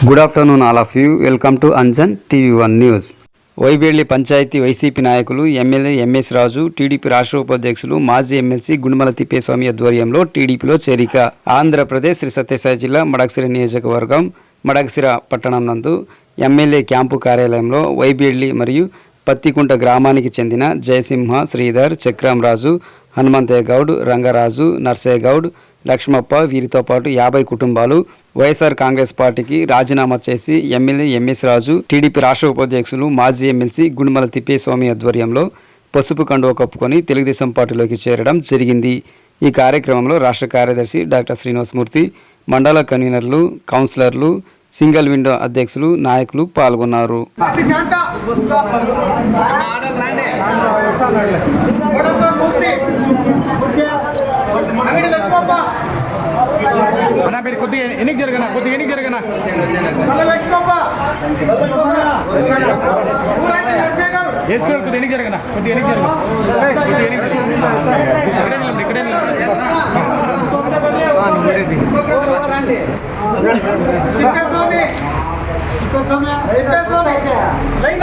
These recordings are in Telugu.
Good afternoon all of you welcome to Anjan TV one news వైబేళ్ళి panchayati YCP నాయకులు ఎమ్మెల్యే ఎంఎస్ రాజు టీడీపీ రాష్ట్ర ఉపాధ్యక్షులు మాజీ ఎమ్మెల్సీ గుండమల తిప్పేస్వామి ఆధ్వర్యంలో టీడీపీలో చేరిక ఆంధ్రప్రదేశ్ శ్రీ సత్యసాయి జిల్లా మడకసిర నియోజకవర్గం మడక్సిర పట్టణం నందు ఎమ్మెల్యే క్యాంపు కార్యాలయంలో వైబేళ్ళి మరియు పత్తికుంట గ్రామానికి చెందిన జయసింహ శ్రీధర్ చక్రంరాజు హనుమంతయ్య గౌడ్ రంగరాజు నర్సయ్య గౌడ్ లక్ష్మప్ప వీరితో పాటు యాభై కుటుంబాలు వైఎస్ఆర్ కాంగ్రెస్ పార్టీకి రాజీనామా చేసి ఎమ్మెల్యే ఎంఎస్ రాజు టీడీపీ రాష్ట్ర ఉపాధ్యక్షులు మాజీ ఎమ్మెల్సీ గుండుమల తిప్పేస్వామి ఆధ్వర్యంలో పసుపు కండువ కప్పుకొని తెలుగుదేశం పార్టీలోకి చేరడం జరిగింది. ఈ కార్యక్రమంలో రాష్ట్ర కార్యదర్శి డాక్టర్ శ్రీనివాసమూర్తి మండల కన్వీనర్లు కౌన్సిలర్లు సింగిల్ విండో అధ్యక్షులు నాయకులు పాల్గొన్నారు. అతి అంగడి లక్ష్మప్ప అన్న మీరు కొద్దిగా ఎన్నిక జరగనా? కొద్దిగా ఎన్నిక జరగనా? వేసుకోవాలి లక్ష్మప్ప ఊరంటి కొద్దిగా ఎన్నిక జరగనా? కొద్దిగా ఎన్నిక జరగనా? కొద్దిగా ఎన్నిక ఇక్కడే ఇక్కడే లైన్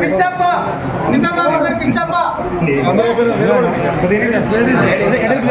ಕೃಷ್ಣಪ್ಪ ನಿಮ್ಮ ಮಾಮೂರು ಕೃಷ್ಣಪ್ಪ ಎಡಕ್ಕೆ